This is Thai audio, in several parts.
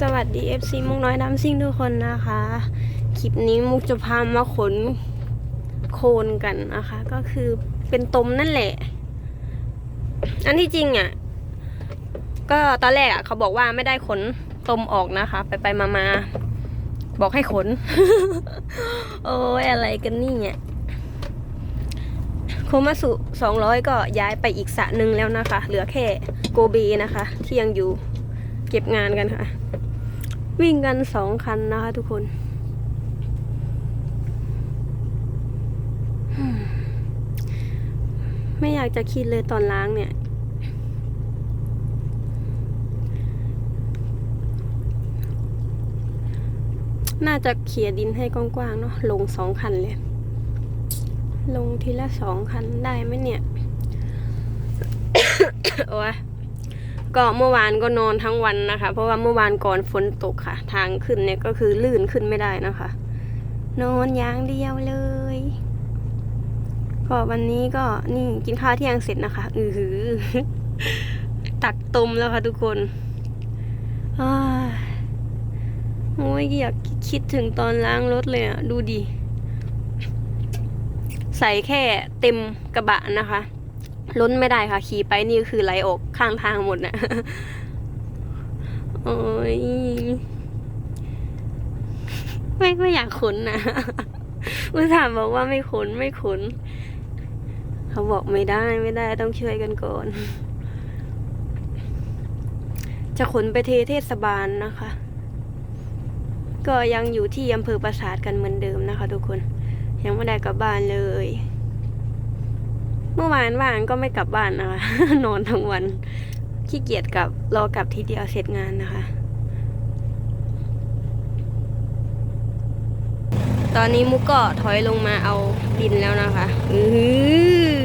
สวัสดี FC มุกน้อยน้ำซิ่งทุกคนนะคะ คลิปนี้มุกจะพามาขนโคนกันนะคะ ก็คือเป็นตมนั่นแหละ อันที่จริงอะ ก็ตอนแรกอะ เขาบอกว่าไม่ได้ขนตมออกนะคะ ไปไปมามาบอกให้ขน โอ้ยอะไรกันนี่เนี่ยโคมาสุสองร้อยก็ย้ายไปอีกสระหนึ่งแล้วนะคะ เหลือแค่โกเบนะคะ ที่ยังอยู่เก็บงานกันค่ะ วิ่งกันสองคันนะคะทุกคนไม่อยากจะคิดเลยตอนล้างเนี่ย น่าจะเขี่ยดินให้กว้างๆเนาะลงสองคันเลย ลงทีละสองคันได้ไหมเนี่ย โอ้ย ก็เมื่อวานก็นอนทั้งวันนะคะ เพราะว่าเมื่อวานก่อนฝนตกค่ะ ทางขึ้นเนี่ยก็คือลื่นขึ้นไม่ได้นะคะ นอนอย่างเดียวเลยก็วันนี้ก็นี่กินข้าวเที่ยงเสร็จนะคะ อือหือ ตักตมแล้วค่ะทุกคนอ้ายโอ้ยอยากคิดถึงตอนล้างรถเลยอะดูดิ ใส่แค่เต็มกระบะนะคะ ลุ้นไม่ได้ค่ะ ขี่ไปนี่คือไหลออกข้างทางหมดนะโอ้ยไม่ไม่อยากขนนะอุตส่าห์บอกว่าไม่ขนไม่ขนเขาบอกไม่ได้ไม่ได้ต้องช่วยกันก่อน จะขนไปเทเทศบาลนะคะ ก็ยังอยู่ที่อำเภอปราสาทกันเหมือนเดิมนะคะ ทุกคน ยังไม่ได้กลับบ้านเลย เมื่อวานว่างก็ไม่กลับบ้านนะคะ นอนทั้งวัน ขี้เกียจกลับ รอกลับทีเดียวเสร็จงานนะคะ ตอนนี้มุกก็ถอยลงมาเอาดินแล้วนะคะอือ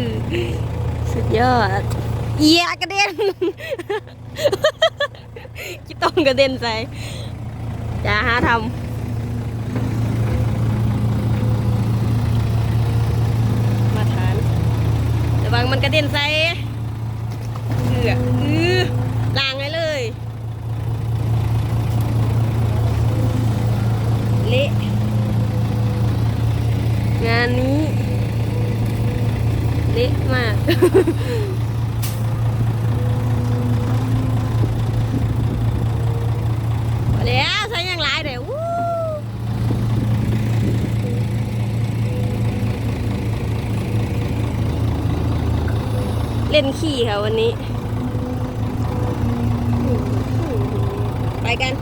สุดยอดเอียกระเด็นกิต้องกระเด็นใส่อย่าหาทำ มาทาน ระวังมันกระเด็นใส่เอืออือล้างให้เลย เละงานนี้ เละมาก พอแล้วใช้ยังหลายเดี๋ยววู้ เล่นขี้ค่ะวันนี้ ไปกัน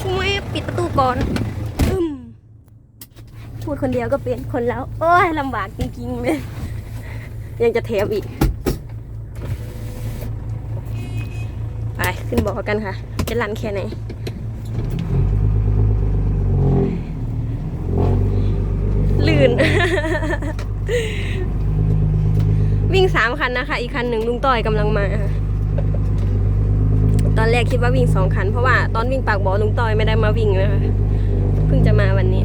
ช่วยปิดประตูก่อนอึมพูดคนเดียวก็เป็นคนแล้ว โอ้ยลำบากจริงๆเลย ยังจะแถมอีก ไปขึ้นบอกกันค่ะจะรันแค่ไหนลื่น วิ่งสามคันนะคะ อีกคันหนึ่งลุงต้อยกำลังมาค่ะตอนแรกคิดว่าวิ่งสองคัน เพราะว่าตอนวิ่งปากบ่อลุงต้อยไม่ได้มาวิ่งนะคะ เพิ่งจะมาวันนี้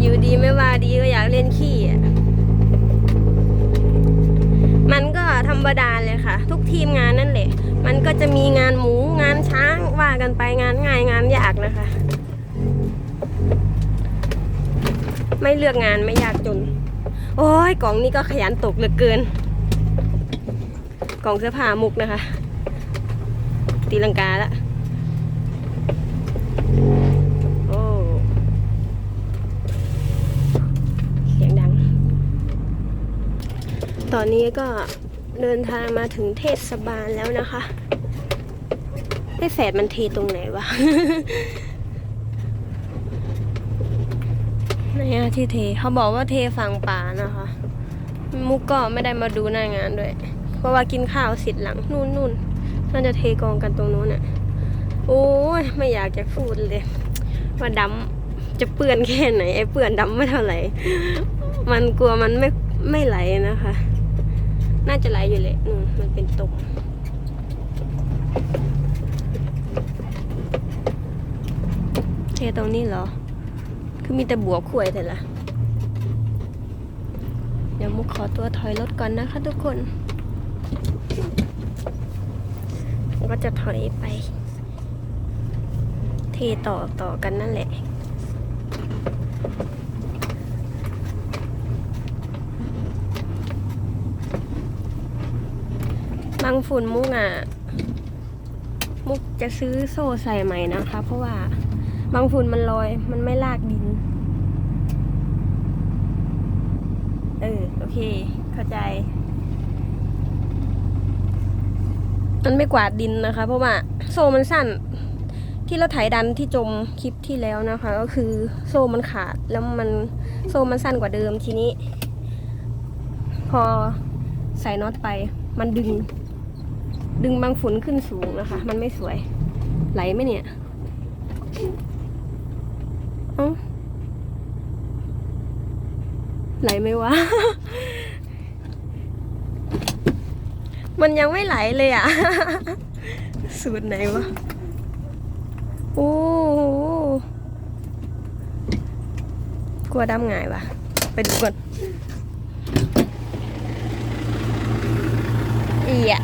อยู่ดีไม่ว่าดีก็อยากเล่นขี้มันก็ธรรมดาเลยค่ะ ทุกทีมงานนั่นแหละ มันก็จะมีงานหมูงานช้างว่ากันไปงานง่ายงานยากนะคะ ไม่เลือกงานไม่ยากจน โอ้ยกล่องนี้ก็ขยันตกเหลือเกิน กล่องเสื้อผ้ามุกนะคะ ตีลังกาละโอ้เสียงดัง ตอนนี้ก็เดินทางมาถึงเทศบาลแล้วนะคะไอ้แฝดมันเทตรงไหนวะ ไห นอะที่เทเขาบอกว่าเทฝั่งป่านะคะ มุกก็ไม่ได้มาดูหน้างานด้วย เพราะว่ากินข้าวเสร็จหลังนู่นนู่นน่าจะเทกองกันตรงนู้นอะโอ้ยไม่อยากจะพูดเลยว่าดำจะเปื้อนแค่ไหนไอ้เปื้อนดำไม่เท่าไหร่มันกลัวมันไม่ไม่ไหลนะคะ น่าจะไหลอยู่เลยนู่นมันเป็นตกเทตรงนี้เหรอ คือมีแต่บัวขวยแต่ละเดี๋ยวมุกขอตัวถอยรถก่อนนะคะทุกคน ก็จะถอยไป เทต่อต่อกันนั่นแหละบางฝุ่นมุกอะ มุกจะซื้อโซ่ใส่ใหม่นะคะ เพราะว่าบางฝุ่นมันลอย มันไม่ลากดิน เออ โอเค เข้าใจ มันไม่กวาดดินนะคะ เพราะว่าโซ่มันสั้น ที่เราไถดันที่จมคลิปที่แล้วนะคะ ก็คือโซ่มันขาดแล้วมันโซ่มันสั้นกว่าเดิมทีนี้ พอใส่น็อตไป มันดึง ดึงบางฝุ่นขึ้นสูงนะคะ มันไม่สวย ไหลไหมเนี่ย เอ้า ไหลไหมวะ มันยังไม่ไหลเลยอะ สูตรไหนวะ โอ้กลัวดำหงายวะไปดูก่อนอีอะ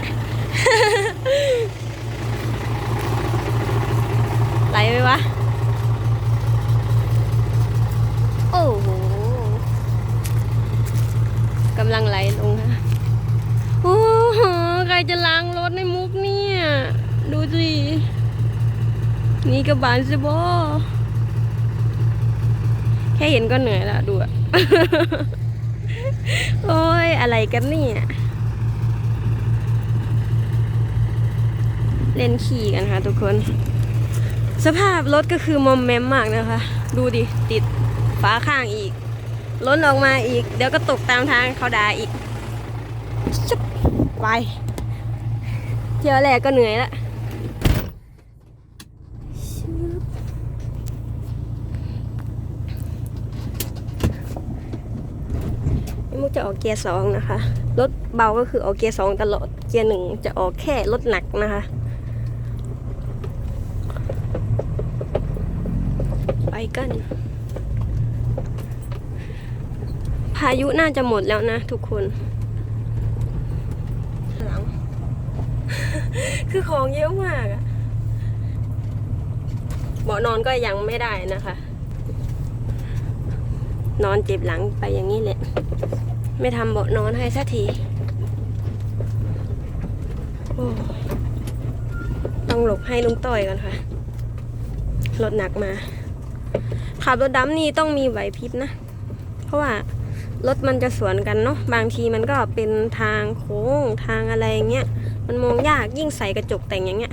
ไหลไหมวะ โอ้โห กำลังไหลลงค่ะโอ้โหใครจะล้างรถในมุกเนี่ย ดูสินี่กระบาลสิบอแค่เห็นก็เหนื่อยแล้วดูอะโอ้ยอะไรกันเนี่ยเล่นขี่กันค่ะทุกคน สภาพรถก็คือมอมแมมมากนะคะ ดูดิ ติดฝาข้างอีก ล้นออกมาอีก เดี๋ยวก็ตกตามทางเขาด่าอีกชุบไปเที่ยวแรกก็เหนื่อยแล้วมุกจะออกเกียร์สองนะคะ รถเบาก็คือออกเกียร์สองตลอด เกียร์หนึ่งจะออกแค่รถหนักนะคะ ไปกัน พายุน่าจะหมดแล้วนะทุกคนหลัง คือของเยอะมากอะเบาะนอนก็ยังไม่ได้นะคะ นอนเจ็บหลังไปอย่างนี้แหละ ไม่ทำเบาะนอนให้สักทีโอ้ต้องหลบให้ลุงต้อยก่อนค่ะ รถหนักมา ขับรถดำนี่ต้องมีไหวพริบนะ เพราะว่า รถมันจะสวนกันเนาะบางทีมันก็เป็นทางโค้งทางอะไรอย่างเงี้ยมันมองยากยิ่งใส่กระจกแต่งอย่างเงี้ย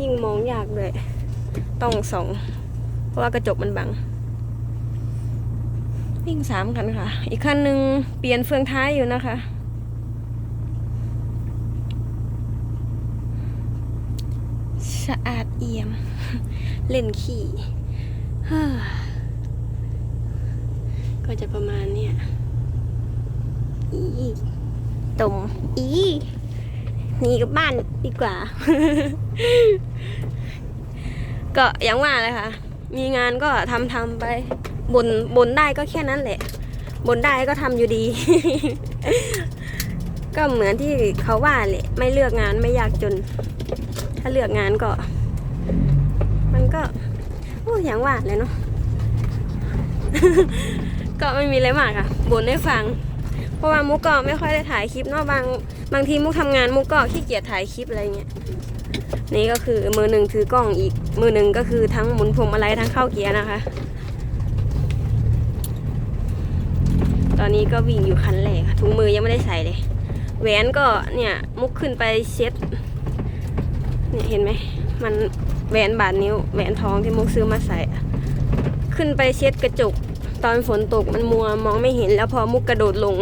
ยิ่งมองยากเลยต้องส่องเพราะว่ากระจกมันบัง วิ่งสามคันค่ะ อีกคันหนึ่งเปลี่ยนเฟืองท้ายอยู่นะคะ สะอาดเอี่ยม เล่นขี่ ก็จะประมาณเนี้ยอีตมอีหนีกลับบ้านดีกว่า ก็อย่างว่าเลยค่ะ มีงานก็ทำทำไปบนบนได้ก็แค่นั้นแหละ บนได้ก็ทำอยู่ดี ก็เหมือนที่เขาว่าแหละไม่เลือกงานไม่ยากจน ถ้าเลือกงานก็ มันก็ โอ้อย่างว่าเลยเนาะ ก็ไม่มีอะไรมากค่ะบ่นให้ฟัง เพราะว่ามุกก็ไม่ค่อยได้ถ่ายคลิปเนาะบางบางทีมุกทำงานมุกก็ขี้เกียจถ่ายคลิปอะไรเงี้ยนี่ก็คือมือหนึ่งถือกล้องอีก มือหนึ่งก็คือทั้งหมุนพวงมาลัยทั้งเข้าเกียร์นะคะ ตอนนี้ก็วิ่งอยู่คันแรกค่ะถุงมือยังไม่ได้ใส่เลยแหวนก็เนี่ยมุกขึ้นไปเช็ดเนี่ยเห็นไหมมันแหวนบาดนิ้วแหวนทองที่มุกซื้อมาใส่ ขึ้นไปเช็ดกระจก ตอนฝนตกมันมัวมองไม่เห็นแล้วพอมุกกระโดดลง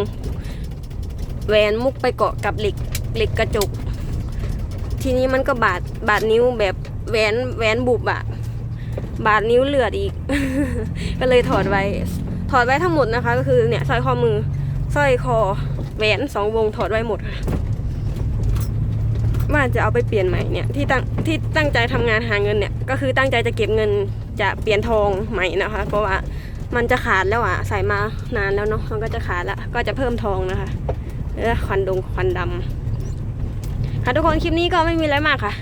แหวนมุกไปเกาะกับเหล็กเหล็กกระจก ทีนี้มันก็บาดบาดนิ้วแบบแหวนแหวนบุบอะบาดนิ้วเลือดอีก ก็เลยถอดไว้ ถอดไว้ทั้งหมดนะคะ ก็คือเนี่ยสร้อยข้อมือสร้อยคอแหวนสองวงถอดไว้หมดค่ะว่าจะเอาไปเปลี่ยนใหม่เนี่ยที่ตั้งที่ตั้งใจทำงานหาเงินเนี่ยก็คือตั้งใจจะเก็บเงินจะเปลี่ยนทองใหม่นะคะ เพราะว่า มันจะขาดแล้วอะใส่มานานแล้วเนาะมันก็จะขาดละก็จะเพิ่มทองนะคะแล้วควันดงควันดำค่ะทุกคนคลิปนี้ก็ไม่มีอะไรมากค่ะ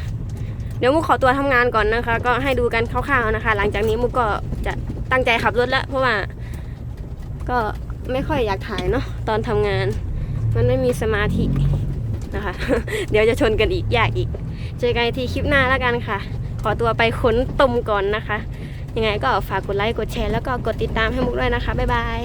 เดี๋ยวมุกขอตัวทำงานก่อนนะคะ ก็ให้ดูกันคร่าวๆนะคะ หลังจากนี้มุกก็จะตั้งใจขับรถล้วเพราะว่า ก็ไม่ค่อยอยากถ่ายเนาะตอนทำงาน มันไม่มีสมาธินะคะ เดี๋ยวจะชนกันอีกยากอีก เจอกันอีกทีคลิปหน้าแล้วกันค่ะ ขอตัวไปขนตุ่มก่อนนะคะ ยังไงก็ฝากกดไลค์กดแชร์แล้วก็กดติดตามให้มุกด้วยนะคะบ๊ายบาย